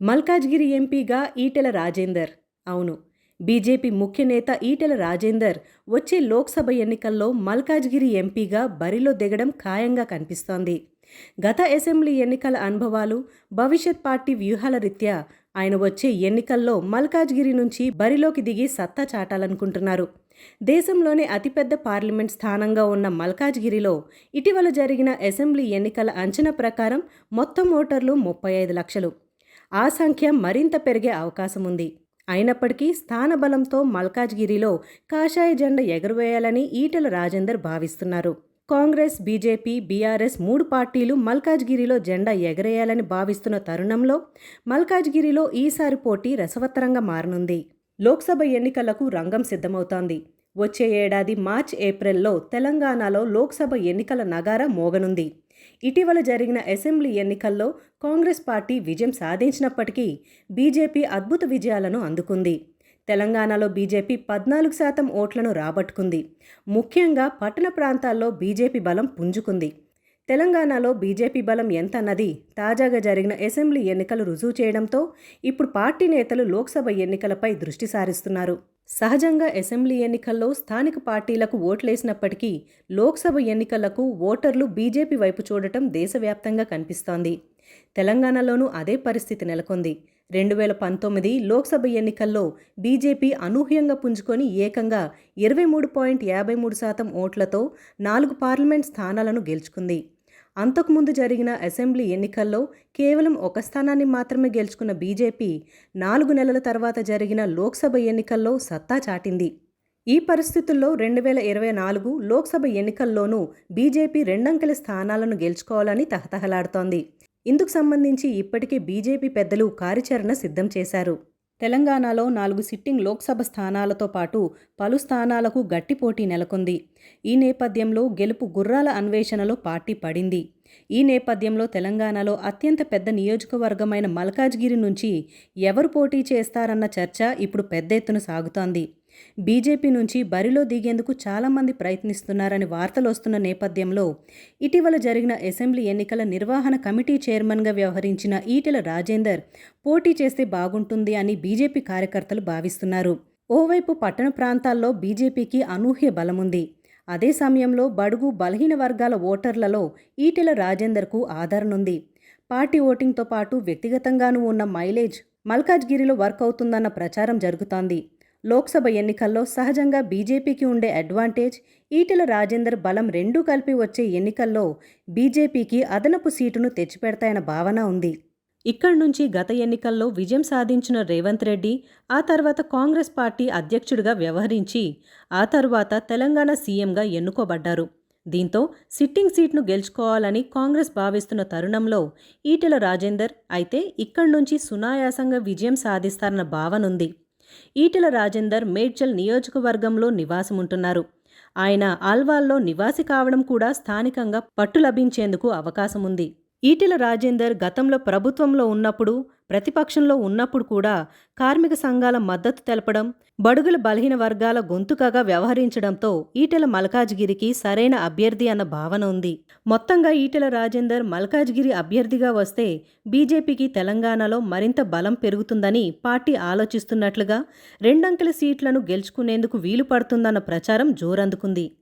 మల్కాజ్గిరి ఎంపీగా ఈటెల రాజేందర్. అవును బీజేపీ ముఖ్య నేత ఈటెల రాజేందర్ వచ్చే లోక్సభ ఎన్నికల్లో మల్కాజ్గిరి ఎంపీగా బరిలో దిగడం ఖాయంగా కనిపిస్తోంది. గత అసెంబ్లీ ఎన్నికల అనుభవాలు భవిష్యత్ పార్టీ వ్యూహాల రీత్యా ఆయన వచ్చే ఎన్నికల్లో మల్కాజ్గిరి నుంచి బరిలోకి దిగి సత్తా చాటాలనుకుంటున్నారు. దేశంలోనే అతిపెద్ద పార్లమెంట్ స్థానంగా ఉన్న మల్కాజ్గిరిలో ఇటీవల జరిగిన అసెంబ్లీ ఎన్నికల అంచనా ప్రకారం మొత్తం ఓటర్లు ముప్పై ఐదు లక్షలు. ఆ సంఖ్య మరింత పెరిగే అవకాశం ఉంది. అయినప్పటికీ స్థానబలంతో మల్కాజ్గిరిలో కాషాయ జెండా ఎగురవేయాలని ఈటల రాజేందర్ భావిస్తున్నారు. కాంగ్రెస్ బీజేపీ బీఆర్ఎస్ మూడు పార్టీలు మల్కాజ్గిరిలో జెండా ఎగరేయాలని భావిస్తున్న తరుణంలో మల్కాజ్గిరిలో ఈసారి పోటీ రసవత్తరంగా మారనుంది. లోక్సభ ఎన్నికలకు రంగం సిద్ధమవుతోంది. వచ్చే ఏడాది మార్చ్ ఏప్రిల్లో తెలంగాణలో లోక్సభ ఎన్నికల నగార మోగనుంది. ఇటీవల జరిగిన అసెంబ్లీ ఎన్నికల్లో కాంగ్రెస్ పార్టీ విజయం సాధించినప్పటికీ బీజేపీ అద్భుత విజయాలను అందుకుంది. తెలంగాణలో బీజేపీ పద్నాలుగు శాతం ఓట్లను రాబట్టుకుంది. ముఖ్యంగా పట్టణ ప్రాంతాల్లో బీజేపీ బలం పుంజుకుంది. తెలంగాణలో బీజేపీ బలం ఎంత అన్నది తాజాగా జరిగిన అసెంబ్లీ ఎన్నికలు రుజువు చేయడంతో ఇప్పుడు పార్టీ నేతలు లోక్సభ ఎన్నికలపై దృష్టి సారిస్తున్నారు. సహజంగా అసెంబ్లీ ఎన్నికల్లో స్థానిక పార్టీలకు ఓట్లేసినప్పటికీ లోక్సభ ఎన్నికలకు ఓటర్లు బీజేపీ వైపు చూడటం దేశవ్యాప్తంగా కనిపిస్తోంది. తెలంగాణలోనూ అదే పరిస్థితి నెలకొంది. రెండు వేల పంతొమ్మిది లోక్సభ ఎన్నికల్లో బీజేపీ అనూహ్యంగా పుంజుకొని ఏకంగా ఇరవై మూడు పాయింట్ యాభై మూడు శాతం ఓట్లతో నాలుగు పార్లమెంట్ స్థానాలను గెలుచుకుంది. అంతకుముందు జరిగిన అసెంబ్లీ ఎన్నికల్లో కేవలం ఒక స్థానాన్ని మాత్రమే గెలుచుకున్న బీజేపీ నాలుగు నెలల తర్వాత జరిగిన లోక్సభ ఎన్నికల్లో సత్తా చాటింది. ఈ పరిస్థితుల్లో రెండు వేల ఇరవై నాలుగు లోక్సభ ఎన్నికల్లోనూ బీజేపీ రెండంకెల స్థానాలను గెలుచుకోవాలని తహతహలాడుతోంది. ఇందుకు సంబంధించి ఇప్పటికే బీజేపీ పెద్దలు కార్యాచరణ సిద్ధం చేశారు. తెలంగాణలో నాలుగు సిట్టింగ్ లోక్సభ స్థానాలతో పాటు పలు స్థానాలకు గట్టి పోటీ నెలకొంది. ఈ నేపథ్యంలో గెలుపు గుర్రాల అన్వేషణలో పార్టీ పడింది. ఈ నేపథ్యంలో తెలంగాణలో అత్యంత పెద్ద నియోజకవర్గమైన మల్కాజ్గిరి నుంచి ఎవరు పోటీ చేస్తారన్న చర్చ ఇప్పుడు పెద్ద ఎత్తున సాగుతోంది. బీజేపీ నుంచి బరిలో దిగేందుకు చాలామంది ప్రయత్నిస్తున్నారని వార్తలు వస్తున్న నేపథ్యంలో ఇటీవల జరిగిన అసెంబ్లీ ఎన్నికల నిర్వహణ కమిటీ చైర్మన్గా వ్యవహరించిన ఈటెల రాజేందర్ పోటీ చేస్తే బాగుంటుంది అని బీజేపీ కార్యకర్తలు భావిస్తున్నారు. ఓవైపు పట్టణ ప్రాంతాల్లో బీజేపీకి అనూహ్య బలముంది. అదే సమయంలో బడుగు బలహీన వర్గాల ఓటర్లలో ఈటెల రాజేందర్కు ఆదరణుంది. పార్టీ ఓటింగ్తో పాటు వ్యక్తిగతంగానూ ఉన్న మైలేజ్ మల్కాజ్గిరిలో వర్క్ అవుతుందన్న ప్రచారం జరుగుతోంది. లోక్సభ ఎన్నికల్లో సహజంగా బీజేపీకి ఉండే అడ్వాంటేజ్ ఈటెల రాజేందర్ బలం రెండూ కలిపి వచ్చే ఎన్నికల్లో బీజేపీకి అదనపు సీటును తెచ్చిపెడతాయన్న భావన ఉంది. ఇక్కడి నుంచి గత ఎన్నికల్లో విజయం సాధించిన రేవంత్ రెడ్డి ఆ తర్వాత కాంగ్రెస్ పార్టీ అధ్యక్షుడిగా వ్యవహరించి ఆ తర్వాత తెలంగాణ సీఎంగా ఎన్నుకోబడ్డారు. దీంతో సిట్టింగ్ సీట్ను గెలుచుకోవాలని కాంగ్రెస్ భావిస్తున్న తరుణంలో ఈటెల రాజేందర్ అయితే ఇక్కడి నుంచి సునాయాసంగా విజయం సాధిస్తారన్న భావనుంది ఈటెల రాజేందర్ మేడ్చల్ నియోజకవర్గంలో నివాసముంటున్నారు. ఆయన ఆల్వాల్లో నివాసి కావడం కూడా స్థానికంగా పట్టు లభించేందుకు అవకాశముంది. ఈటెల రాజేందర్ గతంలో ప్రభుత్వంలో ఉన్నప్పుడు ప్రతిపక్షంలో ఉన్నప్పుడు కూడా కార్మిక సంఘాల మద్దతు తెలపడం బడుగుల బలహీన వర్గాల గొంతుకగా వ్యవహరించడంతో ఈటెల మల్కాజ్గిరికి సరైన అభ్యర్థి అన్న భావన ఉంది. మొత్తంగా ఈటెల రాజేందర్ మల్కాజ్గిరి అభ్యర్థిగా వస్తే బీజేపీకి తెలంగాణలో మరింత బలం పెరుగుతుందని పార్టీ ఆలోచిస్తున్నట్లుగా రెండంకెల సీట్లను గెలుచుకునేందుకు వీలు పడుతుందన్న ప్రచారం జోరందుకుంది.